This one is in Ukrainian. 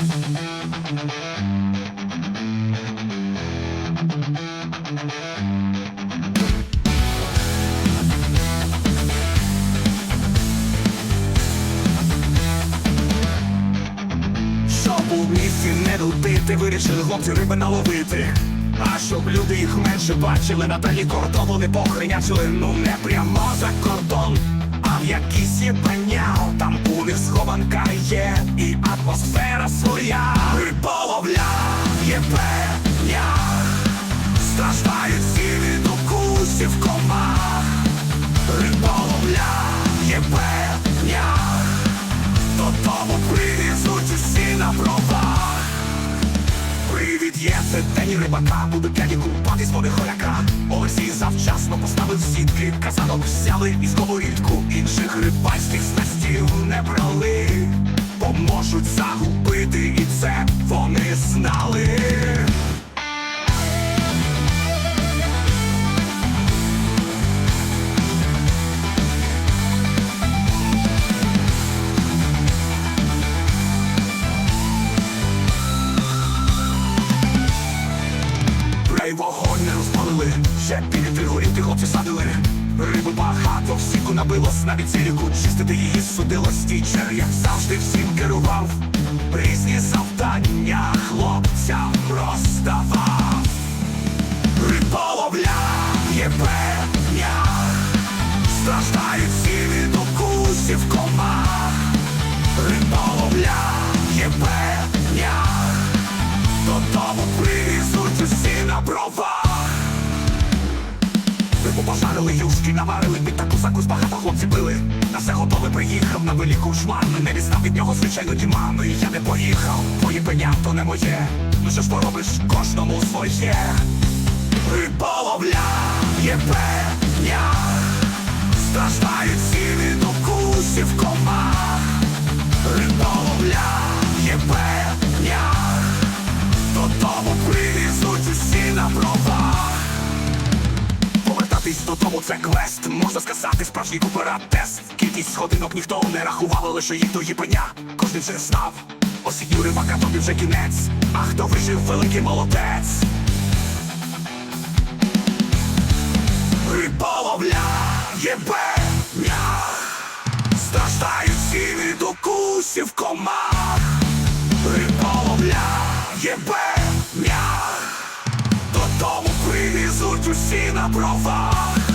У місті не дутити, вирішили хлопці риби наловити. А щоб люди їх менше бачили, на далі кордон вони похренячили, ну не прямо атмосфера своя. Риболовля є пеня, страждають всі від укусів комах. Риболовля є пеня, Додому привезуть усі на провах. Привід є, це день рибака. Будуть п'яні купатись води хоряка Олексій завчасно поставив сітки. Казанок взяли і сковорідку Інших рибальських снастів не брали Бо можуть загубити не ще підійти горіти хлопці садили. Риби багато, всіку набилось, навіть ціліку чистити її судило стічер, як завжди всім керував. Різні завдання хлопцям роздавав. Риболовля є страждають всі від укусів комах. Риболовля є певня, Додому привезуть усі на бровах Рибу юшки, наварили під таку закус багато хлопці били На все готове приїхав на велику жман Не відстав від нього звичайно діману І я не поїхав, поїбеня то не моє. Ну що ж поробиш, кожному своє. Риболовля є пеня. Страждають всі від укусів комах додому це квест. Можна сказати, справжній куперат-тест Кількість годинок ніхто не рахував, лише їх до їбеня Кожен вже знав. Осінню рибака тобі вже кінець. А хто вижив великий молодець. Риболовля єбеня Страждають всі від укусів комах. Риболовля єбеня Додому привезуть усі на провах